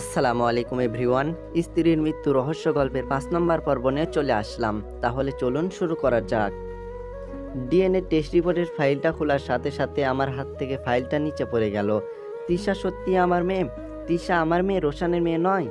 আসসালামু আলাইকুম এভরিওয়ান। স্ত্রীর মৃত্যু রহস্য গল্পের পাঁচ নম্বর পর্ব নিয়ে চলে আসলাম। তাহলে চলুন শুরু করা যাক। ডিএনএ টেস্ট রিপোর্টের ফাইলটা খোলার সাথে সাথে আমার হাত থেকে ফাইলটা নিচে পড়ে গেল। তিশা সত্যি আমার মেয়ে? তিশা আমার মেয়ে, রোশানের মেয়ে নয়?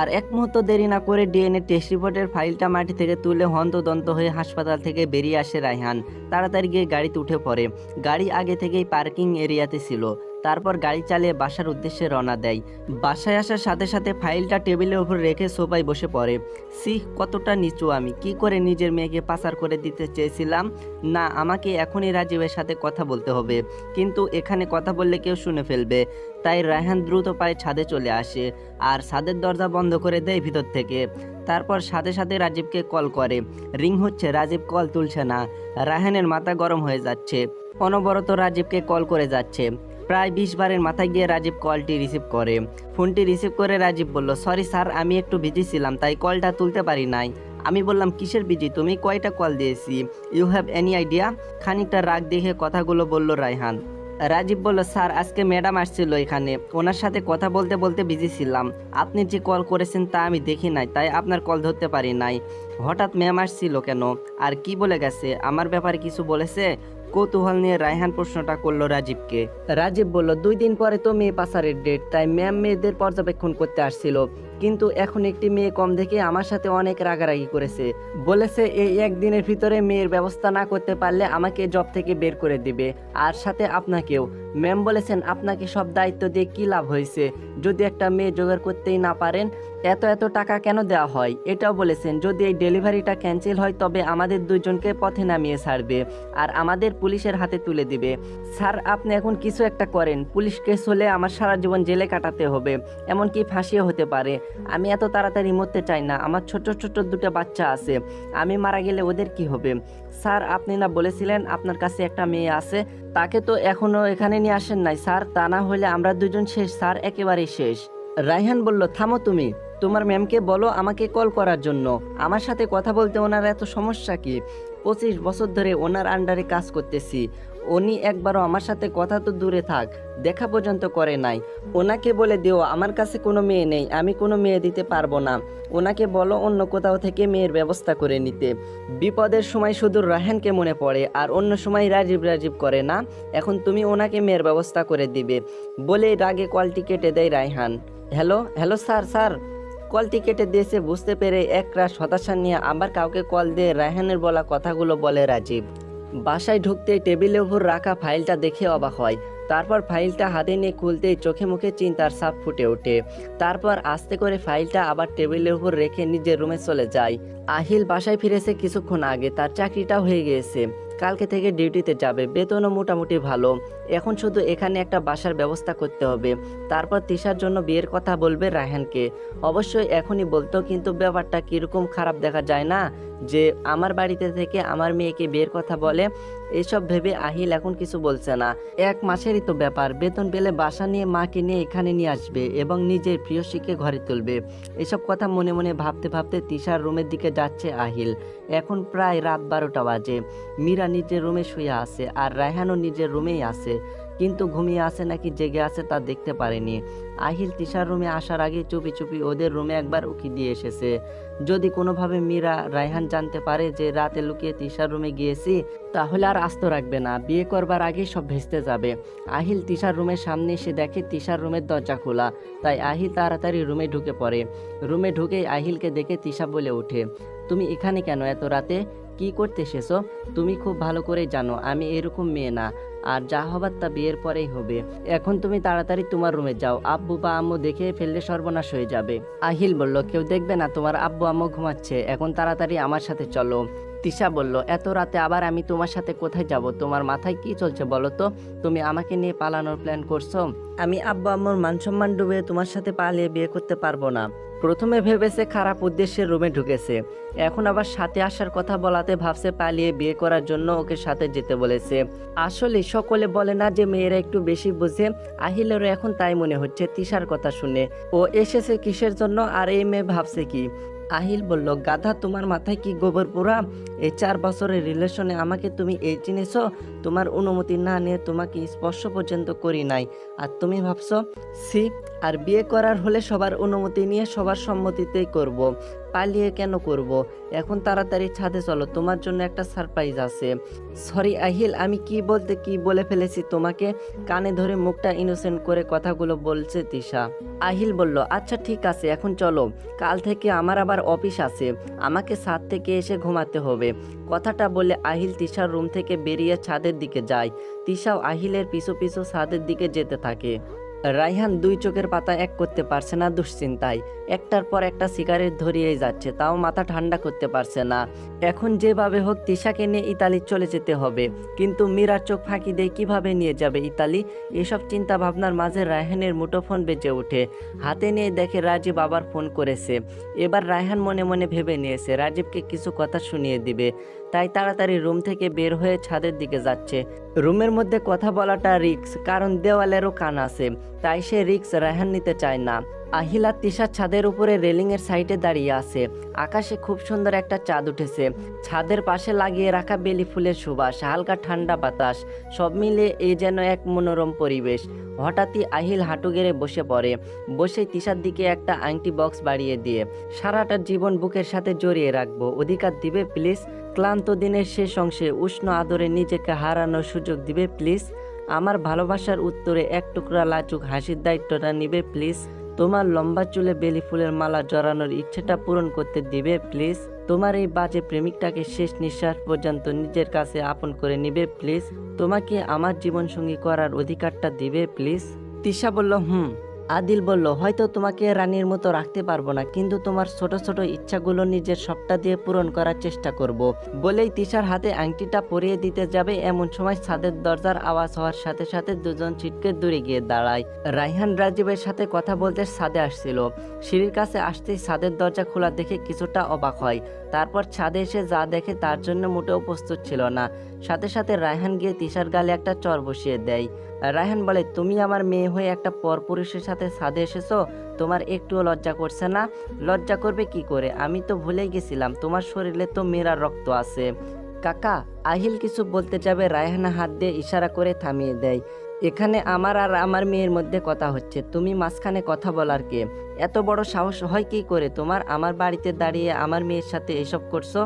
আর এক মুহূর্ত দেরি না করে ডিএনএ টেস্ট রিপোর্টের ফাইলটা মাটি থেকে তুলে হন্তদন্ত হয়ে হাসপাতাল থেকে বেরিয়ে আসে রায়হান। তাড়াতাড়ি গিয়ে গাড়িতে উঠে পড়ে। গাড়ি আগে থেকেই পার্কিং এরিয়াতে ছিল। তারপর গাড়ি চালিয়ে বাসার উদ্দেশ্যে রওনা দেয়। বাসায় আসার সাথে সাথে ফাইলটা টেবিলের উপর রেখে সোফায় বসে পড়ে। সি কতটা নিচু আমি। কি করে নিজের মেয়েকে পাচার করে দিতে চেয়েছিলাম? না, আমাকে এখনই রাজীবের সাথে কথা বলতে হবে। কিন্তু এখানে কথা বললে কেউ শুনে ফেলবে। তাই রায়হান দ্রুত পায়ে ছাদে চলে আসে আর ছাদের দরজা বন্ধ করে দেয় ভিতর থেকে। তারপর সাথে সাথে রাজীবকে কল করে। রিং হচ্ছে, রাজীব, কল তুলছে না। রায়হানের মাথা গরম হয়ে যাচ্ছে। অনবরত রাজীবকে কল করে যাচ্ছে। প্রায় বিশ বারের মাথায় গিয়ে রাজীব কলটি রিসিভ করে। ফোনটি রিসিভ করে রাজীব বলল, সরি স্যার, আমি একটু বিজি ছিলাম, তাই কলটা তুলতে পারি নাই। আমি বললাম, কিসের বিজি? তুমি কয়টা কল দিয়েছি? ইউ হ্যাভ এনি আইডিয়া খানিকটা রাগ দেখে কথাগুলো বলল রায়হান। রাজীব বলল, স্যার, আজকে ম্যাডাম আসছিল এখানে। ওনার সাথে কথা বলতে বলতে বিজি ছিলাম। আপনি যে কল করেছেন তা আমি দেখি নাই, তাই আপনার কল ধরতে পারি নাই। হঠাৎ ম্যাম আসছিল কেন? আর কি বলে গেছে? আমার ব্যাপারে কিছু বলেছে? কৌতূহল নিয়ে রায়হান প্রশ্নটা করল রাজীবকে। রাজীব বলল, দুই দিন পরে তো মেয়ে পাচারের ডেট তাই ম্যাম মেয়েদের পর্যবেক্ষণ করতে আসছিল। কিন্তু এখন একটি মেয়ে কম দেখে আমার সাথে অনেক রাগারাগি করেছে। বলেছে, এই একদিনের ভিতরে মেয়ের ব্যবস্থা না করতে পারলে আমাকে জব থেকে বের করে দিবে, আর সাথে আপনাকেও। ম্যাম বলেছেন, আপনাকে সব দায়িত্ব দিয়ে কী লাভ হয়েছে? যদি একটা মেয়ে জোগাড় করতেই না পারেন, এত এত টাকা কেন দেওয়া হয়? এটাও বলেছেন, যদি এই ডেলিভারিটা ক্যান্সেল হয়, তবে আমাদের দুজনকে পথে নামিয়ে ছাড়বে, আর আমাদের পুলিশের হাতে তুলে দিবে। স্যার, আপনি এখন কিছু একটা করেন। পুলিশ কেস হলে আমার সারা জীবন জেলে কাটাতে হবে, এমনকি ফাঁসিও হতে পারে। আমি এত তাড়াতাড়ি মরতে চাই না, আমার ছোট ছোট দুটো বাচ্চা আছে, আমি মারা গেলে ওদের কি হবে? স্যার, আপনি না বলেছিলেন আপনার কাছে একটা মেয়ে আছে, তাকে তো এখনও এখানে নিয়ে আসেন নাই, স্যার, তা না হলে আমরা দুজন শেষ, স্যার, একেবারেই শেষ। রাইহান বলল, থামো তুমি, তোমার ম্যামকে বলো আমাকে কল করার জন্য। আমার সাথে কথা বলতে ওনার এত সমস্যা কি? পঁচিশ বছর ধরে ওনার আন্ডারে কাজ করতেছি। উনি একবারও আমার সাথে কথা তো দূরে থাক, দেখা পর্যন্ত করে নাই। ওনাকে বলে দিও, আমার কাছে কোনো মেয়ে নেই, আমি কোনো মেয়ে দিতে পারব না। ওনাকে বলো অন্য কোথাও থেকে মেয়ের ব্যবস্থা করে নিতে। বিপদের সময় শুধু রাহানকে মনে পড়ে, আর অন্য সময় রাজীব রাজীব করে না, এখন তুমি ওনাকে মেয়ের ব্যবস্থা করে দিবে। বলে রাগে কলটি কেটে দেয় Raihan. Hello hello sir sir. কলটি কেটে দিয়েছে, বুঝতে পেরে এক রাশ হতাশা নিয়ে আবার কাউকে কল দিয়ে রায়হানের বলা কথাগুলো বলে রাজীব। বাসায় ঢুকতে টেবিলের উপর রাখা ফাইলটা দেখে অবাক হয়। তারপর ফাইলটা হাতে নিয়ে খুলতেই চোখে মুখে চিন্তার সাপ ফুটে ওঠে। তারপর আস্তে করে ফাইলটা আবার টেবিলের উপর রেখে নিজের রুমে চলে যায়। আহিল বাসায় ফিরেছে কিছুক্ষণ আগে, তার চাকরিটাও হয়ে গিয়েছে। কালকে থেকে ডিউটিতে যাবে। বেতনও মোটামুটি ভালো। এখন শুধু এখানে একটা বাসার ব্যবস্থা করতে হবে। তারপর তিশার জন্য বিয়ের কথা বলবে রায়হানকে। অবশ্যই এখনই বলতো, কিন্তু ব্যাপারটা কীরকম খারাপ দেখা যায় না? যে, আমার বাড়িতে থেকে আমার মেয়েকে বিয়ের কথা বলে এসব ভেবে আহিল এখন কিছু বলছে না। এক মাসেরই তো ব্যাপার, বেতন পেলে বাসা নিয়ে মাকে নিয়ে এখানে নিয়ে আসবে এবং নিজের প্রিয়সীকে ঘরে তুলবে। এসব কথা মনে মনে ভাবতে ভাবতে তিশার রুমের দিকে যাচ্ছে আহিল। এখন প্রায় রাত বারোটা বাজে। মীরা নিজের রুমে শুয়ে আছে আর রায়হানও নিজের রুমেই আছে। কিন্তু ঘুমিয়ে আছে নাকি জেগে আছে তা দেখতে পারেনি। আহিল তিশার রুমে আসার আগে চুপি চুপি ওদের রুমে একবার উকি দিয়ে এসেছে। যদি কোনোভাবে মীরা রায়হান জানতে পারে যে রাতে লুকিয়ে তিশার রুমে গিয়েছি, তাহলে আর আস্ত রাখবে না। বিয়ে করবার আগেই সব ভেস্তে যাবে। আহিল তিশার রুমের সামনে এসে দেখে তিশার রুমের দরজা খোলা। তাই আহিল তাড়াতাড়ি রুমে ঢুকে পড়ে। রুমে ঢুকেই আহিলকে দেখে তিশা বলে ওঠে, তুমি এখানে কেন এত রাতে? কি করতে এসেছ? তুমি খুব ভালো করেই জানো, আমি এরকম মেয়ে না। আর যা হবার তা বিয়ের পরেই হবে। এখন তুমি তাড়াতাড়ি তোমার রুমে যাও। আব্বু বা আম্মু দেখে ফেললে সর্বনাশ হয়ে যাবে। আহিল বলল, কেউ দেখবে না তোমার আব্বু আম্মু ঘুমাচ্ছে। এখন তাড়াতাড়ি আমার সাথে চলো। তিশা বলল এত রাতে আবার আমি তোমার সাথে কোথায় যাব? তোমার মাথায় কি চলছে বলো তো? তুমি আমাকে নিয়ে পালানোর প্ল্যান করছ? আমি আব্বু আম্মুর মান সম্মান ডুবে তোমার সাথে পালিয়ে বিয়ে করতে পারব না। প্রথমে ভেবেছে খারাপ উদ্দেশ্যে রুমে ঢুকেছে। এখন আবার সাথে আসার কথা বলাতে ভাবছে পালিয়ে বিয়ে করার জন্য ওকে সাথে যেতে বলেছে। আসলে সকলে বলে না যে মেয়েরা একটু বেশি বুঝে আহিলেরও এখন তাই মনে হচ্ছে তিশার কথা শুনে। ও এসেছে কিসের জন্য আর এই মেয়ে ভাবছে কি? আহিল বলল, গাধা, তোমার মাথায় কি গোবর পোড়া? এই চার বছরের রিলেশনে আমাকে তুমি এই চিনেছ? তোমার অনুমতি না নিয়ে তোমাকে স্পর্শ পর্যন্ত করি নাই। আর তুমি ভাবছ সি আর বিয়ে করার হলে সবার অনুমতি নিয়ে সবার সম্মতিতেই করব। পালিয়ে কেন করব। এখন তাড়াতাড়ি ছাদে চলো, তোমার জন্য একটা সারপ্রাইজ আছে। সরি আহিল, আমি কি বলতে কি বলে ফেলেছি তোমাকে? কানে ধরে মুখটা ইনোসেন্ট করে কথাগুলো বলছে তিশা। আহিল বলল আচ্ছা ঠিক আছে, এখন চলো। কাল থেকে আমার আবার অফিস আছে। আমাকে ছাদ থেকে এসে ঘুমাতে হবে। কথাটা বলে আহিল তিশার রুম থেকে বেরিয়ে ছাদের দিকে যায়। তিশাও আহিলের পিছু পিছু ছাদের দিকে যেতে থাকে। রাইহান দুই চোখের পাতা এক করতে পারছে না দুশ্চিন্তায়। একটার পর একটা সিগারেট ধরিয়েই যাচ্ছে, তাও মাথা ঠান্ডা করতে পারছে না। এখন যেভাবে হোক তিশাকে নিয়ে ইতালি চলে যেতে হবে। কিন্তু মীরার চোখ ফাঁকি দিয়ে কীভাবে নিয়ে যাবে ইতালি? এসব চিন্তা ভাবনার মাঝে রায়হানের মুঠোফোন বেজে ওঠে। হাতে নিয়ে দেখে রাজীব আবার ফোন করেছে। এবার রায়হান মনে মনে ভেবে নিয়েছে, রাজীবকে কিছু কথা শুনিয়ে দিবে। তাই তাড়াতাড়ি রুম থেকে বের হয়ে ছাদের দিকে যাচ্ছে। রুমের মধ্যে কথা বলাটা রিক্স, কারণ দেওয়ালেরও কান আছে, তাই সে রিক্স রেহান নিতে চায় না। আহিলা তিশা ছাদের উপরে রেলিংয়ের সাইডে দাঁড়িয়ে আছে। আকাশে খুব সুন্দর একটা চাঁদ উঠেছে। ছাদের পাশে লাগিয়ে রাখা বেলি ফুলের সুবাস, হালকা ঠান্ডা বাতাস, সব মিলে এ যেন এক মনোরম পরিবেশ। হঠাৎই আহিল হাঁটু গেড়ে বসে পড়ে। বসে তিশার দিকে একটা আংটি বক্স বাড়িয়ে দিয়ে, সারাটা জীবন বুকের সাথে জড়িয়ে রাখব। অধিকার দিবে, প্লিজ? ক্লান্ত দিনের শেষ অংশে উষ্ণ আদরে নিজেকে হারানোর সুযোগ দিবে, প্লিজ। আমার ভালোবাসার উত্তরে এক টুকরা লাচুক হাসির দায়িত্বটা নিবে, প্লিজ। তোমার লম্বা চুলে বেলি ফুলের মালা জড়ানোর ইচ্ছেটা পূরণ করতে দিবে, প্লিজ। তোমার এই বাজে প্রেমিকটাকে শেষ নিঃশ্বাস পর্যন্ত নিজের কাছে আপন করে নিবে, প্লিজ। তোমাকে আমার জীবনসঙ্গী করার অধিকারটা দিবে, প্লিজ। তিশা বলল, হুম। আদিল বলল, হয়তো তোমাকে রানীর মতো রাখতে পারব না, কিন্তু তোমার ছোট ছোট ইচ্ছাগুলো নিজের সবটা দিয়ে পূরণ করার চেষ্টা করব। বলেই তিশার হাতে আংটিটা পরিয়ে দিতে যাবে। এমন সময় ছাদের দরজার আওয়াজ হওয়ার সাথে সাথে দুজন ছিটকে দূরে গিয়ে দাঁড়ায়। রাইহান রাজীবের সাথে কথা বলতে ছাদে আসছিল। সিঁড়ির কাছে আসতেই ছাদের দরজা খোলা দেখে কিছুটা অবাক হয়। তারপর ছাদে এসে যা দেখে তার জন্য মোটেও প্রস্তুত ছিল না। সাথে সাথে রায়হান গিয়ে তিশার গালে একটা চর বসিয়ে দেয়। রায়হান বলে, তুমি আমার মেয়ে হয়ে একটা পরপুরুষের সাথে ছাদে এসেছ? তোমার একটুও লজ্জা করছে না? লজ্জা করবে কি করে? আমি তো ভুলে গেছিলাম। তোমার শরীরে তো মেয়েরার রক্ত আছে। কাকা, আহিল কিছু বলতে যাবে? রায়হানা হাত দিয়ে ইশারা করে থামিয়ে দেয়। এখানে আমার আর আমার মেয়ের মধ্যে কথা হচ্ছে। তুমি মাঝখানে কথা বলার কে? এত বড় সাহস হয় কি করে? তোমার আমার বাড়িতে দাঁড়িয়ে আমার মেয়ের সাথে এসব করছ?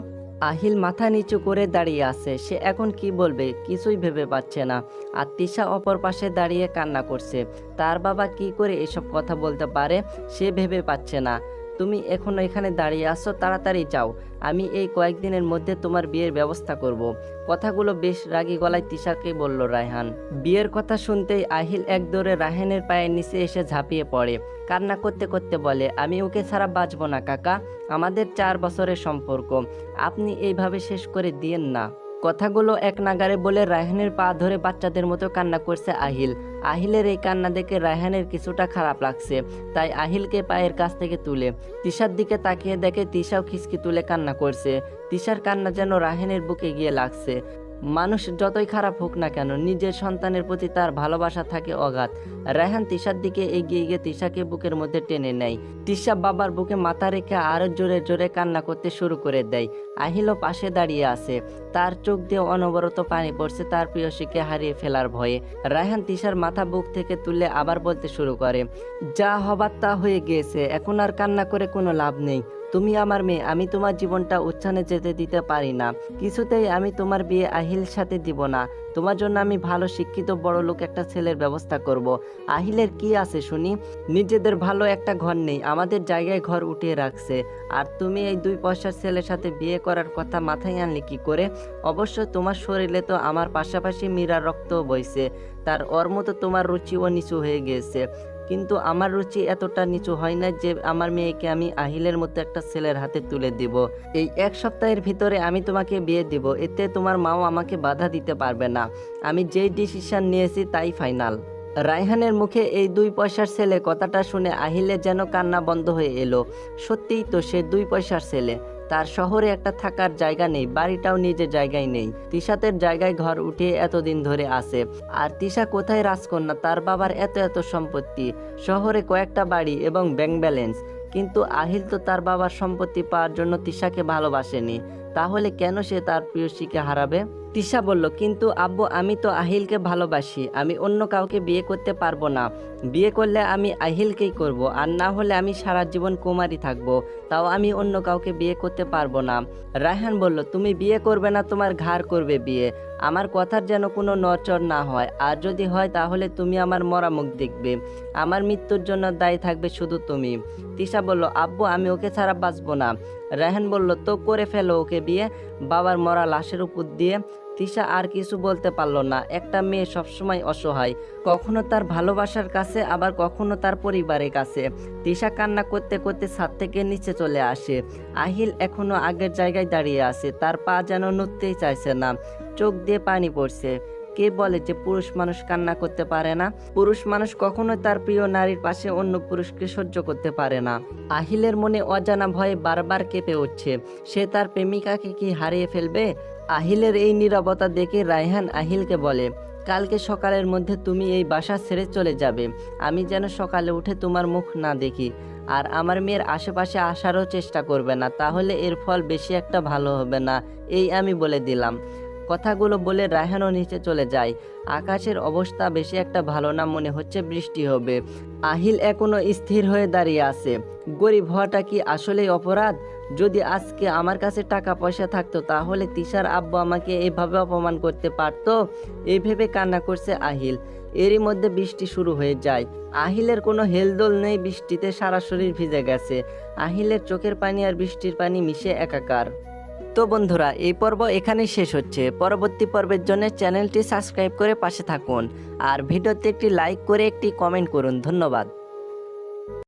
আহিল মাথা নিচু করে দাঁড়িয়ে আছে। সে এখন কি বলবে? কিছুই ভেবে পাচ্ছে না। আর তিশা অপর পাশে দাঁড়িয়ে কান্না করছে। তার বাবা কি করে এসব কথা বলতে পারে, সে ভেবে পাচ্ছে না। তুমি এখনও এখানে দাঁড়িয়ে আসো তাড়াতাড়ি যাও। আমি এই কয়েকদিনের মধ্যে তোমার বিয়ের ব্যবস্থা করব। কথাগুলো বেশ রাগী গলায় তিশাকে বলল রায়হান। বিয়ের কথা শুনতেই আহিল এক দৌড়ে রায়হানের পায়ের নিচে এসে ঝাঁপিয়ে পড়ে। কান্না করতে করতে বলে, আমি ওকে ছাড়া বাঁচব না, কাকা। আমাদের চার বছরের সম্পর্ক। আপনি এইভাবে শেষ করে দিয়েন না। কথাগুলো এক নাগারে বলে রায়হানের পা ধরে বাচ্চাদের মতো কান্না করছে আহিল। আহিলের এই কান্না দেখে রায়হানের কিছুটা খারাপ লাগছে। তাই আহিলকে পায়ের কাছ থেকে তুলে, তিশার দিকে তাকিয়ে দেখে তিশাও খিসকি তুলে কান্না করছে। তিশার কান্না যেন রাহেনের বুকে গিয়ে লাগছে। মানুষ যতই খারাপ হোক না কেন, নিজের সন্তানের প্রতি তার ভালোবাসা থাকে অগাধ। রায়হান তিশার দিকে এগিয়ে গিয়ে তিশাকে বুকের মধ্যে টেনে নেয়। তিশা বাবার বুকে মাথা রেখে আরও জোরে জোরে কান্না করতে শুরু করে দেয়। আহিলও পাশে দাঁড়িয়ে আছে। তার চোখ দিয়ে অনবরত পানি পড়ছে তার প্রিয়সীকে হারিয়ে ফেলার ভয়ে। রায়হান তিশার মাথা বুক থেকে তুলে আবার বলতে শুরু করে, যা হবার তা হয়ে গিয়েছে, এখন আর কান্না করে কোনো লাভ নেই। তুমি আমার মেয়ে, আমি তোমার জীবনটা উচ্ছানে যেতে দিতে পারি না। কিছুতেই আমি তোমার বিয়ে আহিল সাথে দিব না। তোমার জন্য আমি ভালো, শিক্ষিত, বড় লোক একটা ছেলের ব্যবস্থা করব। আহিলের কি আছে শুনি? নিজেদের ভালো একটা ঘর নেই, আমাদের জায়গায় ঘর উঠিয়ে রাখছে। আর তুমি এই দুই পয়সার ছেলের সাথে বিয়ে করার কথা মাথায় আনলে কি করে? অবশ্য তোমার শরীরে তো আমার পাশাপাশি মীরার রক্ত বইছে। তার ওর মতো তোমার রুচিও নিচু হয়ে গিয়েছে কিন্তু আমার রুচি এতটা নিচু হয় না যে আমার মেয়েকে আমি আহিলের মতো একটা ছেলের হাতে তুলে দিব। এই এক সপ্তাহের ভিতরে আমি তোমাকে বিয়ে দিব, এতে তোমার মাও আমাকে বাধা দিতে পারবে না। আমি যেই ডিসিশন নিয়েছি তাই ফাইনাল। রায়হানের মুখে এই দুই পয়সার ছেলে কথাটা শুনে আহিলে যেন কান্না বন্ধ হয়ে এলো। সত্যিই তো সে দুই পয়সার ছেলে। তার শহরে একটা থাকার জায়গা নেই, বাড়িটাও নিজের জায়গায় নেই। তিশাতের জায়গায় ঘর উঠিয়ে এতদিন ধরে আছে। আর তিশা কোথায় রাজকন্যা? তার বাবার এত এত সম্পত্তি। শহরে কয়েকটা বাড়ি এবং ব্যাংক ব্যালেন্স। কিন্তু আহিল তো তার বাবার সম্পত্তি পাওয়ার জন্য তিশাকে ভালোবাসেনি। তাহলে কেন সে তার প্রিয়সীকে হারাবে? তিশা বলল, কিন্তু আব্বু, আমি তো আহিলকে ভালোবাসি। আমি অন্য কাউকে বিয়ে করতে পারব না। বিয়ে করলে আমি আহিলকেই করব, আর না হলে আমি সারা জীবন কুমারী থাকব। তাও আমি অন্য কাউকে বিয়ে করতে পারব না। রায়হান বলল, তুমি বিয়ে করবে না, তোমার ঘাড় করবে বিয়ে। আমার কথার যেন কোনো নচর না হয়। আর যদি হয়, তাহলে তুমি আমার মরা মুখ দেখবে। আমার মৃত্যুর জন্য দায়ী থাকবে শুধু তুমি। তিশা বলল, আব্বু, আমি ওকে ছাড়া বাঁচবো না। রায়হান বলল, তো করে ফেলো ওকে বিয়ে। বাবার মরা লাশের উপর দিয়ে তিশা আর কিছু বলতে পারল না। একটা মেয়ে সবসময় অসহায়। কখনো তার ভালোবাসার কাছে, আবার কখনো তার পরিবারের কাছে। তিশা কান্না করতে করতে ছাদ থেকে নিচে চলে আসে। আহিল এখনও আগের জায়গায় দাঁড়িয়ে আছে। তার পা যেন নড়তেই চাইছে না। চোখ দিয়ে পানি পড়ছে। কে বলে যে পুরুষ মানুষ কান্না করতে পারে না? পুরুষ মানুষ কখনোই তার প্রিয় নারীর পাশে অন্য পুরুষকে সহ্য করতে পারে না। আহিলের মনে অজানা ভয়ে বারবার কেঁপে উঠছে। সে তার প্রেমিকাকে কি হারিয়ে ফেলবে? আহিলের এই নীরবতা দেখে রায়হান আহিলকে বলে, কালকে সকালের মধ্যে তুমি এই বাসা ছেড়ে চলে যাবে। আমি যেন সকালে উঠে তোমার মুখ না দেখি। আর আমার মেয়ের আশেপাশে আসারও চেষ্টা করবে না, তাহলে এর ফল বেশি একটা ভালো হবে না। এই আমি বলে দিলাম। কথাগুলো বলে রায়হানও নিচে চলে যায়। আকাশের অবস্থা বেশি একটা ভালো না মনে হচ্ছে বৃষ্টি হবে। আহিল এখনও স্থির হয়ে দাঁড়িয়ে আছে। গরিব হওয়াটা কি আসলেই অপরাধ? যদি আজকে আমার কাছে টাকা পয়সা থাকতো, তাহলে তিশার আব্বু আমাকে এভাবে অপমান করতে পারতো? এই ভেবে কান্না করছে আহিল। এরই মধ্যে বৃষ্টি শুরু হয়ে যায়। আহিলের কোনো হেলদোল নেই, বৃষ্টিতে সারা শরীর ভিজে গেছে। আহিলের চোখের পানি আর বৃষ্টির পানি মিশে একাকার। তো বন্ধুরা, এই পর্ব এখানেই শেষ হচ্ছে। পরবর্তী পর্বের জন্য চ্যানেলটি সাবস্ক্রাইব করে পাশে থাকুন। আর ভিডিওতে একটি লাইক করে একটি কমেন্ট করুন। ধন্যবাদ।